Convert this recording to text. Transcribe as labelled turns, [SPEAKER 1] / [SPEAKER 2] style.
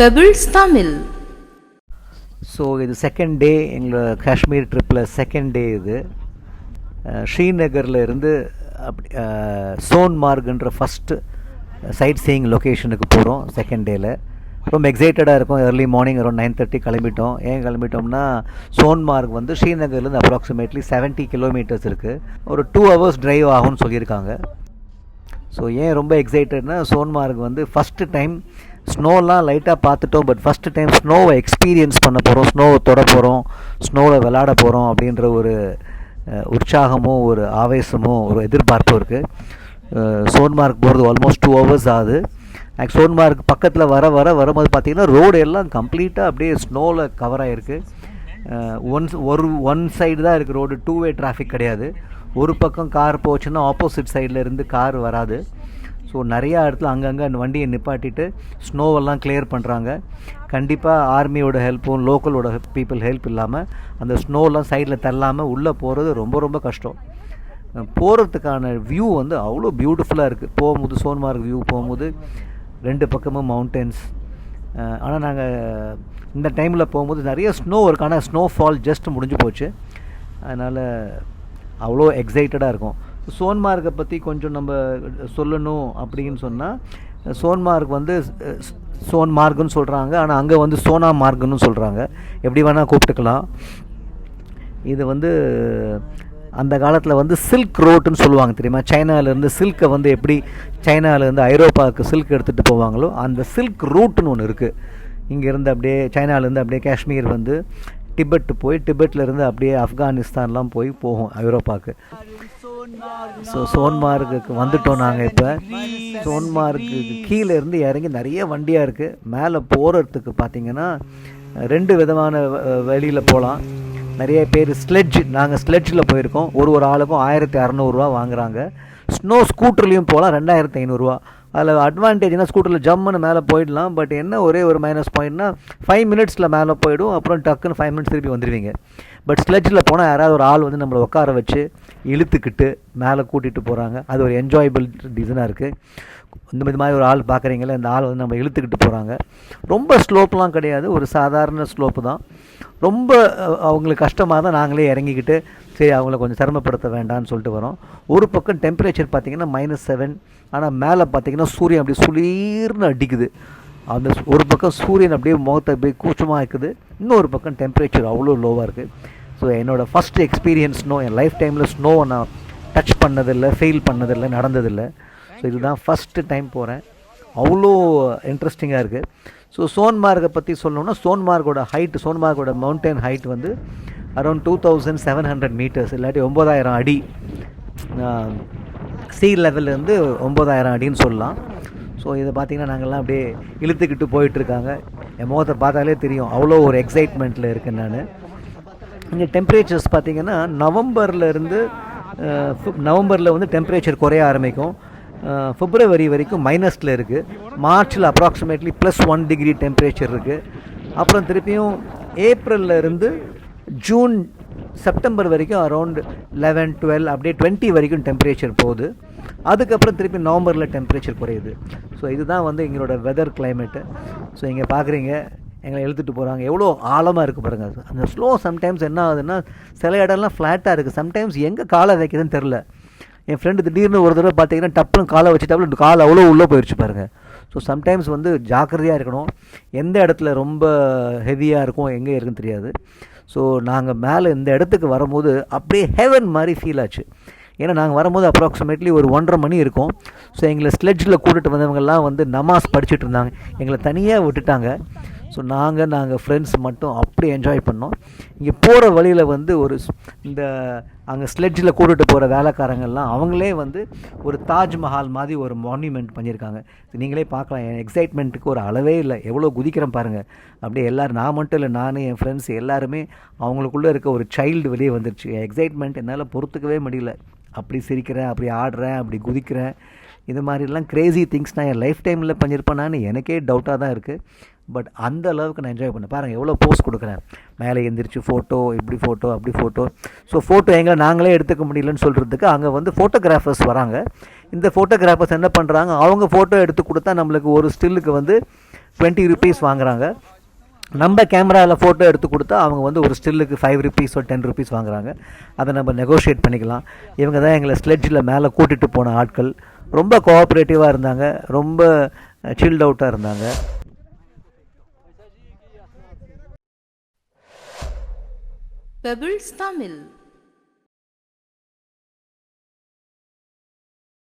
[SPEAKER 1] Pebbles Tamil
[SPEAKER 2] so இது second day எங்களோட காஷ்மீர் ட்ரிப்பில் செகண்ட் டே இது. ஸ்ரீநகரில் இருந்து அப்படி சோன்மார்க்ன்ற ஃபஸ்ட்டு சைட் சீயிங் லொக்கேஷனுக்கு போகிறோம் செகண்ட் டேயில் ரொம்ப எக்ஸைட்டடாக இருக்கும். Early morning around nine thirty கிளம்பிட்டோம். ஏன் கிளம்பிட்டோம்னா சோன்மார்க் வந்து ஸ்ரீநகர்லேருந்து அப்ராக்சிமேட்லி செவன்ட்டி கிலோமீட்டர்ஸ் இருக்குது ஒரு டூ ஹவர்ஸ் டிரைவ் ஆகும்னு சொல்லியிருக்காங்க. ஸோ ஏன் ரொம்ப எக்ஸைட்டட்னா சோன்மார்க் வந்து ஃபஸ்ட்டு டைம் ஸ்னோலாம் லைட்டாக பார்த்துட்டோம் பட் ஃபஸ்ட்டு டைம் ஸ்னோவை எக்ஸ்பீரியன்ஸ் பண்ண போகிறோம் ஸ்னோவை தொட போகிறோம் ஸ்னோவில் விளாட போகிறோம் அப்படின்ற ஒரு உற்சாகமும் ஒரு ஆவேசமும் ஒரு எதிர்பார்ப்பும் இருக்குது சோன்மார்க் போகிறது ஆல்மோஸ்ட் டூ ஹவர்ஸ் ஆகுது. ஆக்சுவல் சோன்மார்க் பக்கத்தில் வர வர வரும்போது பார்த்திங்கன்னா ரோடு எல்லாம் கம்ப்ளீட்டாக அப்படியே ஸ்னோவில் கவர் ஆகிருக்கு ஒன் ஒரு ஒன் சைடு தான் இருக்குது ரோடு டூ வே டிராஃபிக் கிடையாது. ஒரு பக்கம் கார் போச்சுன்னா ஆப்போசிட் சைடில் இருந்து கார் வராது. ஸோ நிறையா இடத்துல அங்கங்கே அந்த வண்டியை நிப்பாட்டிட்டு ஸ்னோவெல்லாம் கிளியர் பண்ணுறாங்க கண்டிப்பாக ஆர்மியோட ஹெல்ப்பும் லோக்கலோட பீப்புள் ஹெல்ப் இல்லாமல் அந்த ஸ்னோலாம் சைடில் தள்ளாமல் உள்ளே போகிறது ரொம்ப ரொம்ப கஷ்டம். போகிறதுக்கான வியூ வந்து அவ்வளோ பியூட்டிஃபுல்லாக இருக்குது போகும்போது சோன்மார்க் வியூ போகும்போது ரெண்டு பக்கமும் மவுண்டன்ஸ் ஆனால் நாங்கள் இந்த டைமில் போகும்போது நிறைய ஸ்னோ இருக்கு. ஆனால் ஸ்னோ ஃபால் ஜஸ்ட் முடிஞ்சு போச்சு. அதனால் அவ்வளோ எக்ஸைட்டடாக இருக்கும். சோன்மார்க்கை பற்றி கொஞ்சம் நம்ம சொல்லணும் அப்படின்னு சொன்னால் சோன்மார்க் வந்து அஹ், சோன்மார்க்குன்னு சொல்கிறாங்க ஆனால் அங்கே வந்து சோனா மார்க்குன்னு சொல்கிறாங்க எப்படி வேணால் கூப்பிட்டுக்கலாம். இது வந்து அந்த காலத்தில் வந்து சில்க் ரோட்டுன்னு சொல்லுவாங்க தெரியுமா? சைனாலேருந்து சில்க்கை வந்து எப்படி சைனாவிலேருந்து ஐரோப்பாவுக்கு சில்க் எடுத்துகிட்டு போவாங்களோ அந்த சில்க் ரூட்டுன்னு ஒன்று இருக்குது இங்கேருந்து அப்படியே சைனாவிலேருந்து அப்படியே காஷ்மீர் வந்து டிபெட் போய் டிபெட்லேருந்து அப்படியே ஆப்கானிஸ்தான்லாம் போய் போகும் ஐரோப்பாவுக்கு. ஸோ சோன்மார்க்குக்கு வந்துட்டோம் நாங்கள் இப்போ. சோன்மார்க்குக்கு கீழே இருந்து இறங்கி நிறைய வண்டியாக இருக்குது மேலே போகிறதுக்கு பார்த்தீங்கன்னா ரெண்டு விதமான வழியில் போகலாம் நிறைய பேர் ஸ்லெட்ஜ் நாங்கள் ஸ்லெட்ஜில் போயிருக்கோம். ஒரு ஒரு ஆளுக்கும் ஆயிரத்தி அறநூறுரூவா வாங்குறாங்க. ஸ்னோ ஸ்கூட்டர்லேயும் போகலாம் ரெண்டாயிரத்தி ஐநூறுரூவா அதில் அட்வான்டேஜ்னா ஸ்கூட்டரில் ஜம்முன்னு மேலே போயிடலாம். பட் என்ன ஒரே ஒரு மைனஸ் பாயிண்ட்னா ஃபைவ் மினிட்ஸில் மேலே போயிடும். அப்புறம் டக்குன்னு ஃபைவ் மினிட்ஸ் திருப்பி வந்துடுவீங்க பட் ஸ்லெட்ஜில் போனால் யாராவது ஒரு ஆள் வந்து நம்மளை உட்கார வச்சு இழுத்துக்கிட்டு மேலே கூட்டிகிட்டு போகிறாங்க அது ஒரு என்ஜாயபிள் டிசனாக இருக்குது இந்த மாதிரி மாதிரி ஒரு ஆள் பார்க்குறீங்களே இந்த ஆள் வந்து நம்ம இழுத்துக்கிட்டு போகிறாங்க ரொம்ப ஸ்லோப்லாம் கிடையாது. ஒரு சாதாரண ஸ்லோப்பு தான். ரொம்ப அவங்களுக்கு கஷ்டமாக தான் நாங்களே இறங்கிக்கிட்டு சரி அவங்கள கொஞ்சம் சிரமப்படுத்த வேண்டாம்னு சொல்லிட்டு வரோம். ஒரு பக்கம் டெம்பரேச்சர் பார்த்தீங்கன்னா மைனஸ் செவன் ஆனால் மேலே பார்த்தீங்கன்னா சூரியன் அப்படியே சுளீர்னு அடிக்குது. அந்த ஒரு பக்கம் சூரியன் அப்படியே முகத்தை அப்படியே கூச்சமாக இருக்குது. இன்னொரு பக்கம் டெம்பரேச்சர் அவ்வளோ லோவாக இருக்குது ஸோ என்னோடய ஃபஸ்ட் எக்ஸ்பீரியன்ஸ் ஸ்னோ என் லைஃப் டைமில் ஸ்னோவை நான் டச் பண்ணதில்லை ஃபெயில் பண்ணதில்லை நடந்ததில்லை. ஸோ இதுதான் ஃபஸ்ட்டு டைம் போகிறேன் அவ்வளோ இன்ட்ரெஸ்டிங்காக இருக்குது ஸோ சோன்மார்க்கை பற்றி சொல்லணும்னா சோன்மார்க்கோட ஹைட் சோன்மார்க்கோட மவுண்டன் ஹைட் வந்து around two thousand seven hundred metres இல்லாட்டி ஒம்பதாயிரம் அடி. சி லெவல்லேருந்து ஒம்பதாயிரம் அடின்னு சொல்லலாம். ஸோ இதை பார்த்தீங்கன்னா நாங்கள்லாம் அப்படியே இழுத்துக்கிட்டு போயிட்டுருக்காங்க. என் முகத்தை பார்த்தாலே தெரியும். அவ்வளோ ஒரு எக்ஸைட்மெண்ட்டில் இருக்கேன் நான். இங்கே டெம்பரேச்சர்ஸ் பார்த்தீங்கன்னா நவம்பர்லேருந்து நவம்பரில் வந்து டெம்பரேச்சர் குறைய ஆரம்பிக்கும். பிப்ரவரி வரைக்கும் மைனஸில் இருக்குது மார்ச்சில் approximately plus one degree temperature இருக்குது அப்புறம் திருப்பியும் ஏப்ரல்ல இருந்து ஜூன் செப்டம்பர் வரைக்கும் அரௌண்ட் லெவன் டுவெல் அப்படியே டுவெண்ட்டி வரைக்கும் டெம்பரேச்சர் போகுது. அதுக்கப்புறம் திருப்பி நவம்பரில் டெம்பரேச்சர் குறையுது. ஸோ இதுதான் வந்து எங்களோட வெதர் கிளைமேட்டு ஸோ இங்கே பார்க்குறீங்க எங்களை எழுத்துட்டு போகிறாங்க எவ்வளோ ஆழமாக இருக்குது பாருங்கள் அந்த ஸ்லோ சம்டைம்ஸ் என்ன ஆகுதுன்னா சில இடம்லாம் ஃப்ளாட்டாக இருக்குது சம்டைம்ஸ் எங்கே காலை வைக்கிறதுன்னு தெரில என் ஃப்ரெண்டு திடீர்னு ஒரு தடவை பார்த்தீங்கன்னா டப்புன்னு காலை வச்சுட்டாப்புல கால் அவ்வளோ உள்ளே போயிடுச்சு பாருங்கள் ஸோ சம்டைம்ஸ் வந்து ஜாக்கிரதையாக இருக்கணும். எந்த இடத்துல ரொம்ப ஹெவியாக இருக்கும் எங்கே இருக்குன்னு தெரியாது. ஸோ நாங்கள் மேலே இந்த இடத்துக்கு வரும்போது அப்படியே ஹெவன் மாதிரி ஃபீல் ஆச்சு. ஏன்னா நாங்கள் வரும்போது அப்ராக்சிமேட்லி ஒரு ஒன்றரை மணி இருக்கும். ஸோ எங்களை ஸ்லெட்ஜில் கூட்டிகிட்டு வந்தவங்கெல்லாம் வந்து நமாஸ் படிச்சுட்டு இருந்தாங்க. எங்களை தனியாக விட்டுட்டாங்க. ஸோ நாங்கள் நாங்கள் ஃப்ரெண்ட்ஸ் மட்டும் அப்படி என்ஜாய் பண்ணோம். இங்கே போகிற வழியில் வந்து ஒரு இந்த அங்கே ஸ்லெட்ஜில் கூட்டிட்டு போகிற வேலைக்காரங்கள்லாம் அவங்களே வந்து ஒரு தாஜ்மஹால் மாதிரி ஒரு மான்யூமெண்ட் பண்ணியிருக்காங்க. நீங்களே பார்க்கலாம். என் எக்ஸைட்மெண்ட்டுக்கு ஒரு அளவே இல்லை. எவ்வளோ குதிக்கிறேன் பாருங்கள் அப்படியே எல்லோரும் நான் மட்டும் இல்லை நானும் என் ஃப்ரெண்ட்ஸ் எல்லாருமே அவங்களுக்குள்ளே இருக்க ஒரு சைல்டு வெளியே வந்துருச்சு. என் எக்ஸைட்மெண்ட் என்னால் பொறுத்துக்கவே முடியல. அப்படி சிரிக்கிறேன் அப்படி ஆடுறேன் அப்படி குதிக்கிறேன். இது மாதிரிலாம் கிரேசி திங்ஸ் நான் என் லைஃப் டைமில் பண்ணியிருப்பேனான்னு எனக்கே டவுட்டாக தான் இருக்குது பட் அந்த அளவுக்கு நான் என்ஜாய் பண்ணேன். பாருங்கள் எவ்வளோ போஸ்ட் கொடுக்குறேன் மேலே எந்திரிச்சு ஃபோட்டோ இப்படி ஃபோட்டோ அப்படி ஃபோட்டோ ஸோ ஃபோட்டோ எங்களை நாங்களே எடுத்துக்க முடியலன்னு சொல்கிறதுக்கு அங்கே வந்து ஃபோட்டோகிராஃபர்ஸ் வராங்க. இந்த ஃபோட்டோகிராஃபர்ஸ் என்ன பண்ணுறாங்க அவங்க ஃபோட்டோ எடுத்து கொடுத்தா நம்மளுக்கு ஒரு ஸ்டில்லுக்கு வந்து டுவெண்ட்டி ருபீஸ் வாங்குறாங்க. நம்ம கேமராவில் ஃபோட்டோ எடுத்து கொடுத்தா அவங்க வந்து ஒரு ஸ்டில்லுக்கு ஃபைவ் ருபீஸ் டென் ருபீஸ் வாங்குறாங்க. அதை நம்ம நெகோஷியேட் பண்ணிக்கலாம். இவங்க தான் எங்களை ஸ்லெட்ஜில் மேலே கூட்டிகிட்டு போன ஆட்கள். ரொம்ப கோஆப்ரேட்டிவாக இருந்தாங்க. ரொம்ப சில்ட் அவுட்டாக இருந்தாங்க.
[SPEAKER 1] Pebbles Tamil